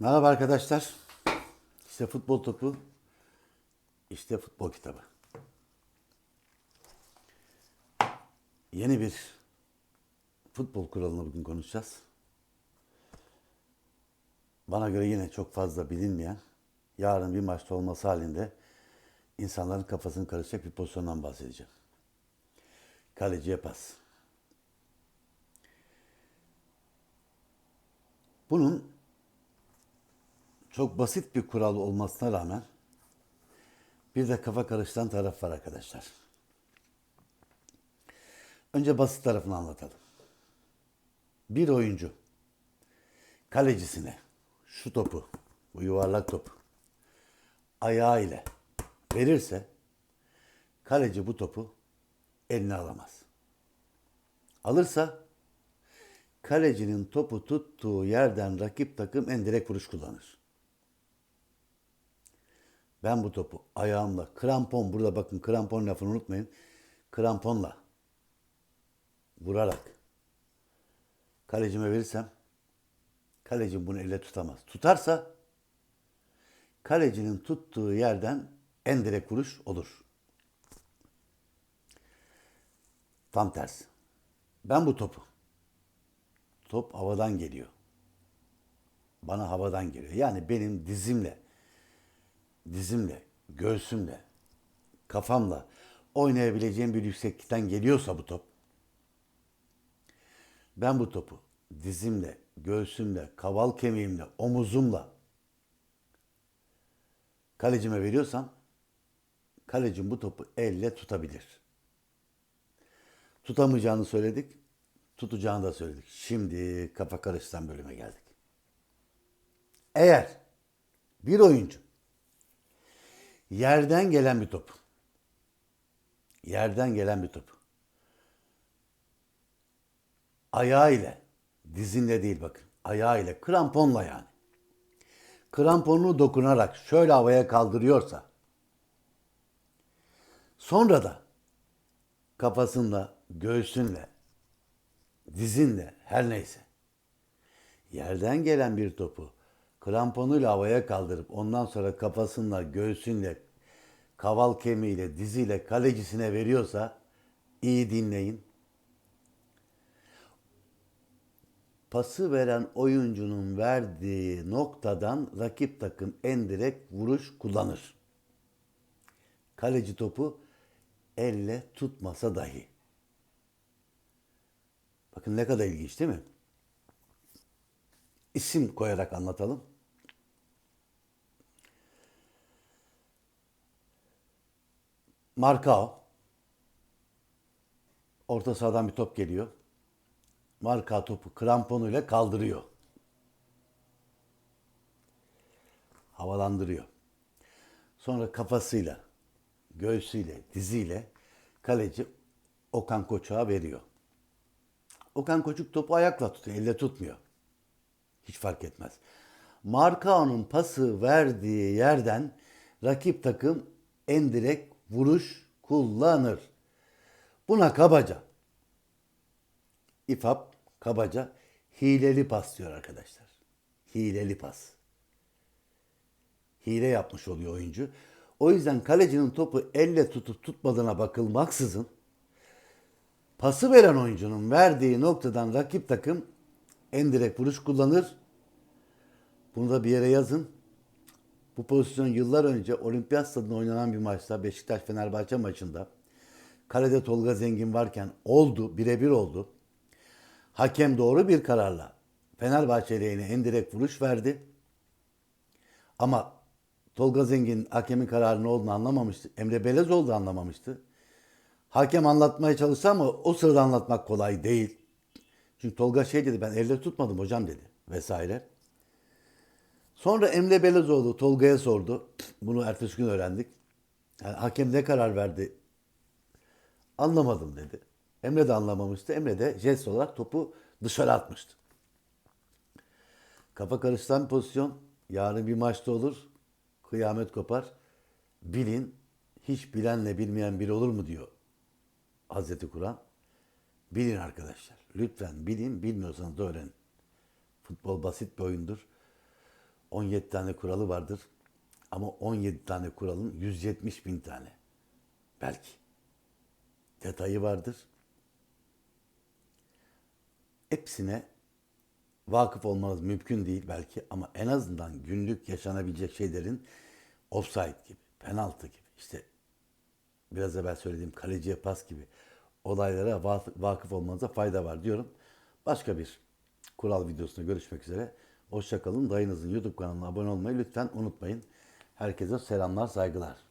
Merhaba arkadaşlar. İşte futbol topu, işte futbol kitabı. Yeni bir futbol kuralını bugün konuşacağız. Bana göre yine çok fazla bilinmeyen, yarın bir maçta olması halinde insanların kafasını karışacak bir pozisyondan bahsedeceğim. Kaleciye pas. Bunun çok basit bir kural olmasına rağmen bir de kafa karıştıran taraf var arkadaşlar. Önce basit tarafını anlatalım. Bir oyuncu kalecisine şu topu, bu yuvarlak topu ayağı ile verirse kaleci bu topu eline alamaz. Alırsa kalecinin topu tuttuğu yerden rakip takım en direkt vuruş kullanır. Ben bu topu ayağımla krampon burada bakın krampon lafını unutmayın. Kramponla vurarak kalecime verirsem kalecim bunu elle tutamaz. Tutarsa kalecinin tuttuğu yerden en direkt vuruş olur. Tam tersi. Ben bu topu top havadan geliyor. Bana havadan geliyor. Yani benim dizimle dizimle, göğsümle, kafamla oynayabileceğim bir yükseklikten geliyorsa bu top, ben bu topu dizimle, göğsümle, kaval kemiğimle, omuzumla kalecime veriyorsam, kalecim bu topu elle tutabilir. Tutamayacağını söyledik, tutacağını da söyledik. Şimdi kafa karıştıran bölüme geldik. Eğer bir oyuncu yerden gelen bir top. Yerden gelen bir top. Ayağı ile, dizinle değil bakın. Ayağı ile, kramponla yani. Kramponunu dokunarak şöyle havaya kaldırıyorsa, sonra da kafasında, göğsünle, dizinle, her neyse, yerden gelen bir topu kramponuyla havaya kaldırıp ondan sonra kafasıyla, göğsünle, kaval kemiğiyle, diziyle kalecisine veriyorsa iyi dinleyin. Pası veren oyuncunun verdiği noktadan rakip takım en direkt vuruş kullanır. Kaleci topu elle tutmasa dahi. Bakın ne kadar ilginç değil mi? İsim koyarak anlatalım. Markao. Orta sahadan bir top geliyor. Marka topu kramponuyla kaldırıyor. Havalandırıyor. Sonra kafasıyla, göğsüyle, diziyle kaleci Okan Koçuk'a veriyor. Okan Koçuk topu ayakla tutuyor, elle tutmuyor. Hiç fark etmez. Markao'nun pası verdiği yerden rakip takım en direkt vuruş kullanır. Buna kabaca İFAP kabaca hileli pas diyor arkadaşlar. Hileli pas. Hile yapmış oluyor oyuncu. O yüzden kalecinin topu elle tutup tutmadığına bakılmaksızın pası veren oyuncunun verdiği noktadan rakip takım en direkt vuruş kullanır. Bunu da bir yere yazın. Bu pozisyon yıllar önce Olimpiyat Stadında oynanan bir maçta Beşiktaş-Fenerbahçe maçında kalede Tolga Zengin varken oldu, birebir oldu. Hakem doğru bir kararla Fenerbahçe lehine en direkt vuruş verdi. Ama Tolga Zengin hakemin kararının olduğunu anlamamıştı. Emre Belezoğlu da anlamamıştı. Hakem anlatmaya çalıştı ama o sırada anlatmak kolay değil. Çünkü Tolga şey dedi ben elle tutmadım hocam dedi vesaire. Sonra Emre Belezoğlu Tolga'ya sordu. Bunu ertesi gün öğrendik. Yani hakem ne karar verdi? Anlamadım dedi. Emre de anlamamıştı. Emre de jest olarak topu dışarı atmıştı. Kafa karıştıran pozisyon yarın bir maçta olur. Kıyamet kopar. Bilin hiç bilenle bilmeyen biri olur mu diyor Hazreti Kur'an. Bilin arkadaşlar. Lütfen bilin. Bilmiyorsanız da öğrenin. Futbol basit bir oyundur. 17 tane kuralı vardır. Ama 17 tane kuralın 170 bin tane. Belki. Detayı vardır. Hepsine vakıf olmanız mümkün değil belki ama en azından günlük yaşanabilecek şeylerin offside gibi, penaltı gibi, işte biraz evvel söylediğim kaleciye pas gibi olaylara va- vakıf olmanıza fayda var diyorum. Başka bir kural videosunda görüşmek üzere. Hoşçakalın. Dayınızın YouTube kanalına abone olmayı lütfen unutmayın. Herkese selamlar, saygılar.